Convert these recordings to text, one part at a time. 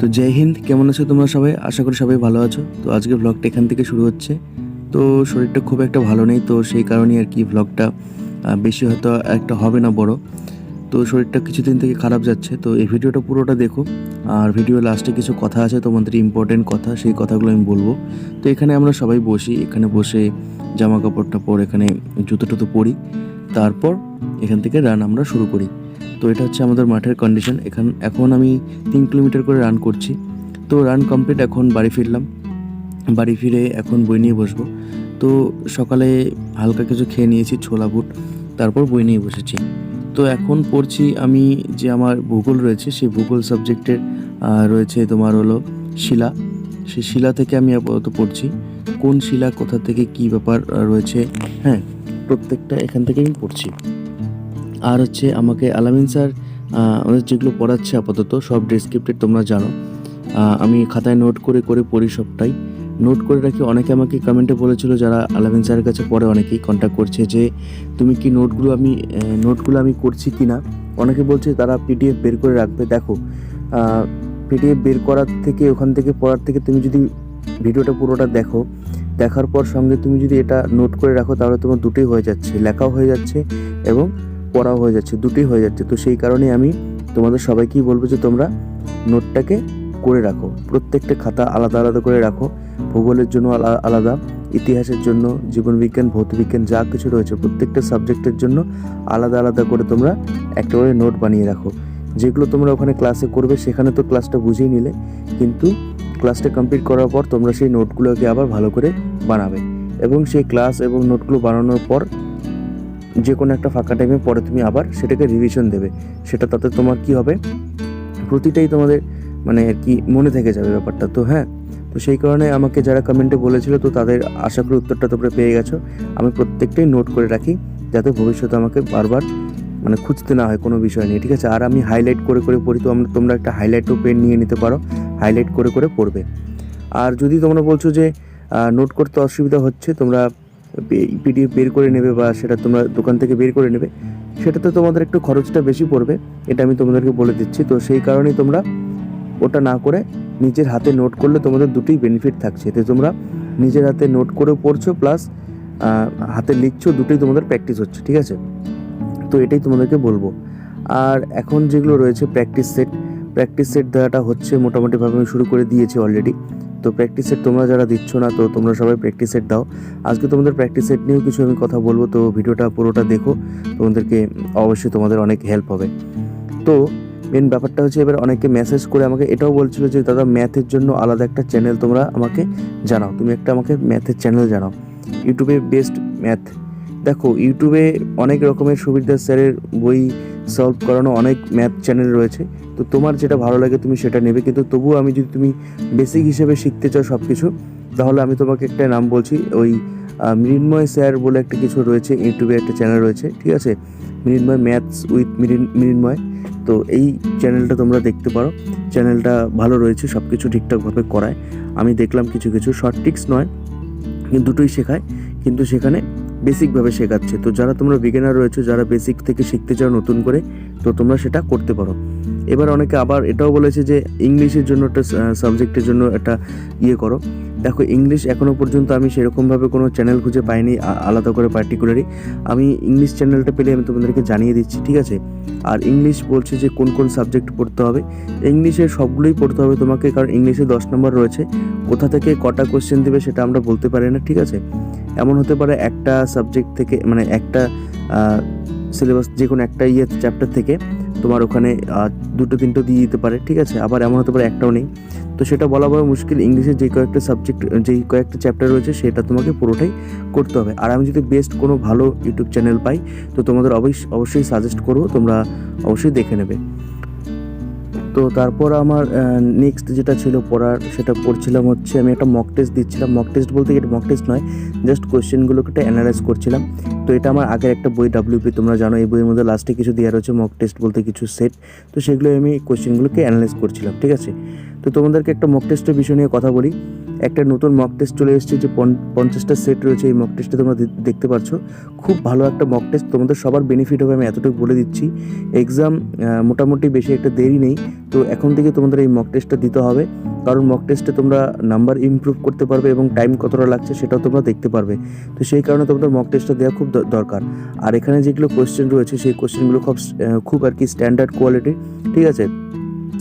তো জয় হিন্দ, কেমন আছো তোমরা সবাই? আশা করি সবাই ভালো আছো। তো আজকে ব্লগটা এখান থেকে শুরু হচ্ছে। তো শরীরটা খুব একটা ভালো নেই, তো সেই কারণেই আর কি ব্লগটা বেশি হয়তো একটা হবে না বড়। তো শরীরটা কিছুদিন থেকে খারাপ যাচ্ছে, তো এই ভিডিওটা পুরোটা দেখো। আর ভিডিও লাস্টে কিছু কথা আছে, তোমাদের ইম্পর্টেন্ট কথা, সেই কথাগুলো আমি বলব। তো এখানে আমরা সবাই বসি, এখানে বসে জামা কাপড়টা পর এখানে জুতো টুতো পরি। তারপর এখান থেকে রান আমরা শুরু করি। তো এটা হচ্ছে আমাদের মাঠের কন্ডিশন এখান, এখন আমি তিন কিলোমিটার করে রান করছি। তো রান কমপ্লিট এখন বাড়ি ফিরলাম। বাড়ি ফিরে এখন বই নিয়ে বসবো। তো সকালে হালকা কিছু খেয়ে নিয়েছি, ছোলা বুট, তারপর বই নিয়ে বসেছি। তো এখন পড়ছি আমি যে আমার ভূগোল রয়েছে, সেই ভূগোল সাবজেক্টের রয়েছে তোমার হলো শিলা। সেই শিলা থেকে আমি আপাতত পড়ছি। কোন শিলা, কোথা থেকে কি ব্যাপার রয়েছে হ্যাঁ প্রত্যেকটা এখান থেকে আমি পড়ছি। আর হচ্ছে আমাকে আলামিন স্যার আমাদের যেগুলো পড়াচ্ছে আপাতত সব ডেসক্রিপ্টেড তোমরা জানো। আমি খাতায় নোট করে করে পড়ি সবটাই। নোট করে রাখি, অনেকে আমাকে কমেন্টে বলেছিল, যারা আলামিন স্যারের কাছে পড়ে, অনেকেই কন্ট্যাক্ট করছে যে, তুমি কি নোটগুলো আমি নোটগুলো আমি করছি কি না অনেকে বলছে, তারা পিডিএফ বের করে রাখবে। দেখো পিডিএফ বের করার থেকে, ওখান থেকে পড়ার থেকে তুমি যদি ভিডিওটা পুরোটা দেখো, দেখার পর সঙ্গে তুমি যদি এটা নোট করে রাখো, তাহলে তোমার দুটোই হয়ে যাচ্ছে, লেখাও হয়ে যাচ্ছে এবং পড়াও হয়ে যাচ্ছে, দুটোই হয়ে যাচ্ছে। তো সেই কারণে আমি তোমাদের সবাইকেই বলব যে তোমরা নোটটাকে করে রাখো। প্রত্যেকটা খাতা আলাদা আলাদা করে রাখো। ভূগোলের জন্য আলা- আলাদা, ইতিহাসের জন্য, জীবনবিজ্ঞান, ভৌতবিজ্ঞান, যা কিছু রয়েছে, প্রত্যেকটা সাবজেক্টের জন্য আলাদা আলাদা করে তোমরা একটা করে নোট বানিয়ে রাখো। যেগুলো তোমরা ওখানে ক্লাসে করবে, সেখানে তো ক্লাসটা বুঝেই নিলে। কিন্তু ক্লাসটা কমপ্লিট করার পর তোমরা সেই নোটগুলোকে আবার ভালো করে বানাবে। এবং সেই ক্লাস এবং নোটগুলো বানানোর পর যে কোনো একটা ফাঁকা টাইমে পরে তুমি আবার সেটাকে রিভিশন দেবে। সেটা তাতে তোমার কি হবে? প্রতিটাই তোমাদের মানে আর কি মনে থেকে যাবে ব্যাপারটা। তো হ্যাঁ তো সেই কারণে আমাকে যারা কমেন্টে বলেছিল, তো তাদের আশা করি উত্তরটা তোমরা পেয়ে গেছো। আমি প্রত্যেকটাই নোট করে রাখি, যাতে ভবিষ্যতে আমাকে বারবার মানে খুঁজতে না হয় কোনো বিষয় নিয়ে, ঠিক আছে? আর আমি হাইলাইট করে করে পড়ি, তো আমরা তোমরা একটা হাইলাইটও পেন নিয়ে নিতে পারো হাইলাইট করে করে পড়বে। আর যদি তোমরা বলছো যে নোট করতে অসুবিধা হচ্ছে, তোমরা পিডিএফ বের করে নেবে বা সেটা তোমরা দোকান থেকে বের করে নেবে, সেটাতে তোমাদের একটু খরচটা বেশি পড়বে, এটা আমি তোমাদেরকে বলে দিচ্ছি। তো সেই কারণেই তোমরা ওটা না করে নিজের হাতে নোট করলে তোমাদের দুটোই বেনিফিট থাকছে। এতে তোমরা নিজের হাতে নোট করে পড়ছো প্লাস হাতে লিখছো, দুটোই তোমাদের প্র্যাকটিস হচ্ছে, ঠিক আছে? তো এটাই তোমাদেরকে বলব। আর এখন যেগুলো রয়েছে প্র্যাকটিস সেট প্র্যাকটিস সেট দেওয়াটা হচ্ছে মোটামুটিভাবে আমি শুরু করে দিয়েছি অলরেডি তো প্র্যাকটিস সেট তোমরা যারা দিচ্ছ না, তো তোমরা সবাই প্র্যাকটিস সেট দাও। আজকে তোমাদের প্র্যাকটিস সেট নিয়েও কিছু আমি কথা বলব, তো ভিডিওটা পুরোটা দেখো। তোমাদেরকে অবশ্যই তোমাদের অনেক হেল্প হবে। তো মেন ব্যাপারটা হচ্ছে এবার অনেকে মেসেজ করে আমাকে, এটাও বলছিল যে, দাদা ম্যাথের জন্য আলাদা একটা চ্যানেল তোমরা আমাকে জানাও। তুমি একটা আমাকে ম্যাথের চ্যানেল জানাও। ইউটিউবে বেস্ট ম্যাথ দেখো ইউটিউবে অনেক রকমের সুবিধা স্যারের বই সলভ করানো অনেক ম্যাথ চ্যানেল রয়েছে। তো তোমার যেটা ভালো লাগে তুমি সেটা নেবে। কিন্তু তবুও আমি যদি তুমি বেসিক হিসেবে শিখতে চাও সব কিছু তাহলে আমি তোমাকে একটা নাম বলছি। ওই মৃন্ময় স্যার বলে একটা কিছু রয়েছে, ইউটিউবে একটা চ্যানেল রয়েছে, ঠিক আছে? Mrinmoy maths with Mrinmoy. তো এই চ্যানেলটা তোমরা দেখতে পারো। চ্যানেলটা ভালো রয়েছে সব কিছু ঠিকঠাকভাবে করায়। আমি দেখলাম কিছু কিছু শর্ট টিক্স নয় দুটোই শেখায়। কিন্তু সেখানে বেসিকভাবে শেখাচ্ছে। তো যারা তোমরা বিগিনার রয়েছে যারা বেসিক থেকে শিখতে চাও নতুন করে তো তোমরা সেটা করতে পারো। এবার অনেকে আবার এটাও বলেছে যে ইংলিশের জন্য একটা সাবজেক্টের জন্য একটা ইয়ে করো। দেখো, ইংলিশ এখনও পর্যন্ত আমি সেরকমভাবে কোনো চ্যানেল খুঁজে পাইনি আলাদা করে পার্টিকুলারই আমি ইংলিশ চ্যানেলটা পেলে আমি তোমাদেরকে জানিয়ে দিচ্ছি, ঠিক আছে? আর ইংলিশ বলছে যে কোন কোন সাবজেক্ট পড়তে হবে। ইংলিশের সবগুলোই পড়তে হবে তোমাকে, কারণ ইংলিশে দশ নম্বর রয়েছে। কোথা থেকে কটা কোশ্চেন দেবে সেটা আমরা বলতে পারি না, ঠিক আছে? এমন হতে পারে একটা সাবজেক্ট থেকে মানে একটা সিলেবাস যে কোনো একটা ইয়ে চ্যাপ্টার থেকে তোমার ওখানে দুটো তিনটো দিয়ে দিতে পারে, ঠিক আছে? আবার এমন হতে পারে একটাও নেই। তো সেটা বলা বড় মুশকিল। ইংলিশের যে কয়েকটা সাবজেক্ট যেই কয়েকটা চ্যাপ্টার রয়েছে, সেটা তোমাকে পুরোটাই করতে হবে। আর আমি যদি বেস্ট কোনো ভালো ইউটিউব চ্যানেল পাই, তো তোমাদের অবশ্যই অবশ্যই সাজেস্ট করব, তোমরা অবশ্যই দেখে নেবে। তো তারপর আমার নেক্সট যেটা ছিল পড়ার, সেটা পড়ছিলাম হচ্ছে, আমি একটা মক টেস্ট দিচ্ছিলাম। মক টেস্ট বলতে এটা মক টেস্ট নয় জাস্ট কোয়েশ্চেনগুলোকে একটা অ্যানালাইজ করছিলাম। তো এটা আমার আগের একটা বই ডাব্লিউপি তোমরা জানো, এই বইয়ের মধ্যে লাস্টে কিছু দেওয়া রয়েছে মক টেস্ট বলতে কিছু সেট তো সেগুলো আমি কোশ্চেনগুলোকে অ্যানালাইজ করছিলাম, ঠিক আছে? তো তোমাদেরকে একটা মক টেস্টের বিষয় নিয়ে কথা বলি। একটা নতুন মক টেস্ট চলে এসেছে, যে পঞ্চাশটা সেট রয়েছে, এই মক টেস্টে তোমরা দেখতে পাচ্ছ খুব ভালো একটা মক টেস্ট তোমাদের সবার বেনিফিট হবে, আমি এতটুকু বলে দিচ্ছি। এক্সাম মোটামুটি বেশি একটা দেরি নেই, তো এখন থেকে তোমাদের এই মক টেস্টটা দিতে হবে। কারণ মক টেস্টে তোমরা নাম্বার ইমপ্রুভ করতে পারবে এবং টাইম কতটা লাগছে সেটাও তোমরা দেখতে পারবে। তো সেই কারণে তোমাদের মক টেস্টটা দেওয়া খুব দরকার। আর এখানে যেগুলো কোয়েশ্চেন রয়েছে, সেই কোয়েশ্চেনগুলো খুব খুব আর কি স্ট্যান্ডার্ড কোয়ালিটি ঠিক আছে?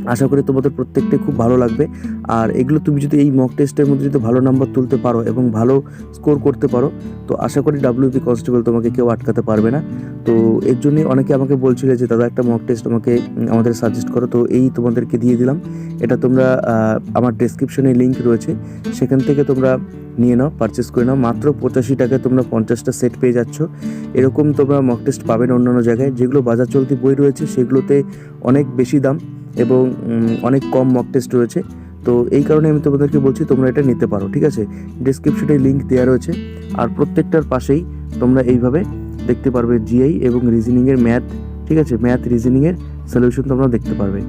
আশা করি তোমাদের প্রত্যেকটাই খুব ভালো লাগবে। আর এগুলো তুমি যদি এই মক টেস্টের মধ্যে যদি ভালো নাম্বার তুলতে পারো এবং ভালো স্কোর করতে পারো, তো আশা করি ডাব্লিউপি কনস্টেবল তোমাকে কেউ আটকাতে পারবে না। তো এর জন্যই অনেকে আমাকে বলছিল যে, দাদা, একটা মক টেস্ট আমাকে আমাদের সাজেস্ট করো। তো এই তোমাদেরকে দিয়ে দিলাম। এটা তোমরা আমার ডেসক্রিপশনে লিঙ্ক রয়েছে। সেখান থেকে তোমরা নিয়ে নাও পারচেস করে নাও। মাত্র পঁচাশি টাকায় তোমরা পঞ্চাশটা সেট পেয়ে যাচ্ছ। এরকম তোমরা মক টেস্ট পাবে না অন্যান্য জায়গায়। যেগুলো বাজার চলতি বই রয়েছে, সেগুলোতে অনেক বেশি দাম। এবং অনেক কম মক টেস্ট রয়েছে। তো এই কারণে আমি তোমাদেরকে বলছি, তোমরা এটা নিতে পারো, ঠিক আছে? ডিসক্রিপশনে লিঙ্ক দেওয়া রয়েছে। আর প্রত্যেকটার পাশেই তোমরা এইভাবে দেখতে পারবে জিআই এবং রিজনিংয়ের ম্যাথ ঠিক আছে? ম্যাথ রিজনিংয়ের সলিউশন তোমরা দেখতে পারবে।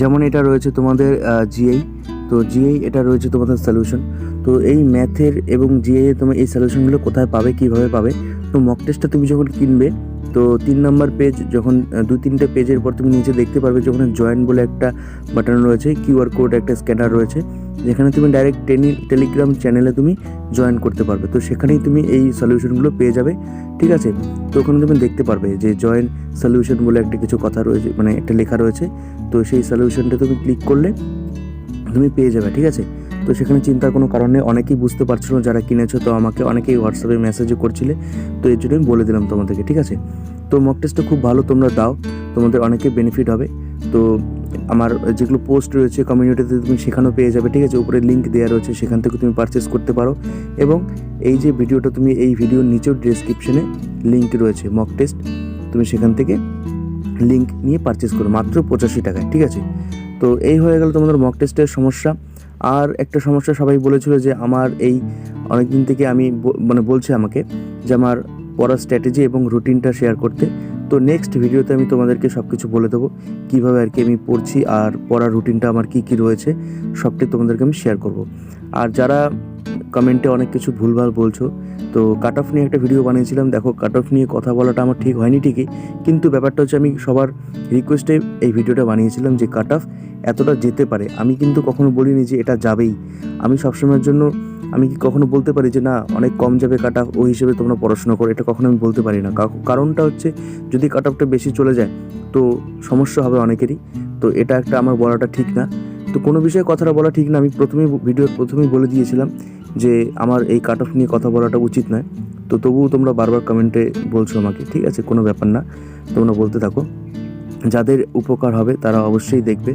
যেমন এটা রয়েছে তোমাদের জিআই তো জিআই এটা রয়েছে তোমাদের সলিউশন তো এই ম্যাথের এবং জিআই তোমার এই সলিউশনগুলো কোথায় পাবে, কীভাবে পাবে? তো মক টেস্টটা তুমি যখন কিনবে তো তিন নম্বর পেজ যখন দু তিনটে পেজের পর তুমি নিচে দেখতে পারবে যে ওখানে জয়েন বলে একটা বাটন রয়েছে কিউআর কোড একটা স্ক্যানার রয়েছে, যেখানে তুমি ডাইরেক্ট টেনি টেলিগ্রাম চ্যানেলে তুমি জয়েন করতে পারবে। তো সেখানেই তুমি এই সলিউশনগুলো পেয়ে যাবে, ঠিক আছে? তো ওখানে তুমি দেখতে পারবে যে জয়েন সলিউশন বলে একটা কিছু কথা রয়েছে মানে একটা লেখা রয়েছে। তো সেই সলিউশনটা তুমি ক্লিক করলে তুমি পেয়ে যাবে, ঠিক আছে? তো সেখানে চিন্তার কোনো কারণ অনেকেই বুঝতে পারছ না যারা কিনেছো, তো আমাকে অনেকেই হোয়াটসঅ্যাপে মেসেজও করছিলে। তো এর জন্য আমি বলে দিলাম তোমাদেরকে, ঠিক আছে? তো মক টেস্টটা খুব ভালো তোমরা দাও, তোমাদের অনেকে বেনিফিট হবে। তো আমার যেগুলো পোস্ট রয়েছে কমিউনিটিতে তুমি সেখানেও পেয়ে যাবে, ঠিক আছে? উপরে লিঙ্ক দেওয়া রয়েছে, সেখান থেকে তুমি পারচেস করতে পারো। এবং এই যে ভিডিওটা তুমি এই ভিডিওর নিচেও ডিসক্রিপশনে লিঙ্ক রয়েছে মক টেস্ট তুমি সেখান থেকে লিঙ্ক নিয়ে পারচেস করো, মাত্র পঁচাশি টাকায়, ঠিক আছে? তো এই হয়ে গেল তোমাদের মক টেস্টের সমস্যা। আর একটা সমস্যা সবাই বলেছিল যে আমার এই অনেক দিন থেকে আমি মানে বলছে আমাকে যে আমার পড়ার স্ট্র্যাটেজি এবং রুটিনটা শেয়ার করতে। তো নেক্সট ভিডিওতে আমি তোমাদেরকে সব কিছু বলে দেবো কীভাবে আর কি আমি পড়ছি আর পড়ার রুটিনটা আমার কী কী রয়েছে, সবটাই তোমাদেরকে আমি শেয়ার করব। আর যারা কমেন্টে অনেক কিছু ভুলভাল বলছো। তো কাট অফ নিয়ে একটা ভিডিও বানিয়েছিলাম। দেখো কাট অফ নিয়ে কথা বলাটা আমার ঠিক হয়নি ঠিকই। কিন্তু ব্যাপারটা হচ্ছে আমি সবার রিকোয়েস্টে এই ভিডিওটা বানিয়েছিলাম যে কাট অফ এতটা যেতে পারে। আমি কিন্তু কখনো বলিনি যে এটা যাবেই। আমি সবসময়ের জন্য আমি কি কখনো বলতে পারি যে না, অনেক কম যাবে কাট অফ ওই হিসেবে তোমরা পড়াশোনা করো, এটা কখনো আমি বলতে পারি না। কারণটা হচ্ছে যদি কাট অফটা বেশি চলে যায়, তো সমস্যা হবে অনেকেরই। তো এটা একটা আমার বলাটা ঠিক না। তো কোনো বিষয়ে কথাটা বলা ঠিক না। আমি প্রথমেই ভিডিওর প্রথমেই বলে দিয়েছিলাম যে আমার এই কাট অফ নিয়ে কথা বলাটা উচিত নয়। তো তবুও তোমরা বারবার কমেন্টে বলছো আমাকে, ঠিক আছে? কোনো ব্যাপার না। তোমরা বলতে থাকো। যাদের উপকার হবে তারা অবশ্যই দেখবে।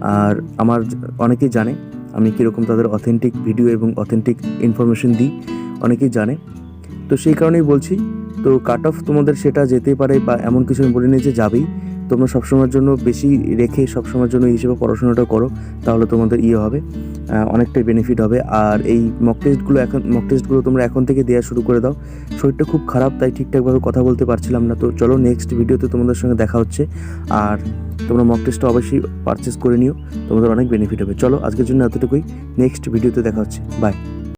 আর আমার অনেকেই জানে, আমি কীরকম তাদের অথেন্টিক ভিডিও এবং অথেন্টিক ইনফরমেশন দিই। অনেকেই জানে। তো সেই কারণেই বলছি, তো কাট অফ তোমাদের সেটা যেতে পারে বা এমন কিছু আমি বলিনি যে যাবেই। তোমরা সবসময়ের জন্য বেশি রেখে সবসময়ের জন্য এই হিসেবে পড়াশোনাটা করো, তাহলে তোমাদের ইয়ে হবে অনেকটাই বেনিফিট হবে। আর এই মক টেস্টগুলো এখন মক টেস্টগুলো তোমরা এখন থেকে দেওয়া শুরু করে দাও। শরীরটা খুব খারাপ, তাই ঠিকঠাকভাবে কথা বলতে পারছিলাম না। তো চলো নেক্সট ভিডিওতে তোমাদের সঙ্গে দেখা হচ্ছে। আর তোমরা মক টেস্টটা অবশ্যই পারচেস করে নিও, তোমাদের অনেক বেনিফিট হবে। চলো আজকের জন্য এতটুকুই। নেক্সট ভিডিওতে দেখা হচ্ছে। বাই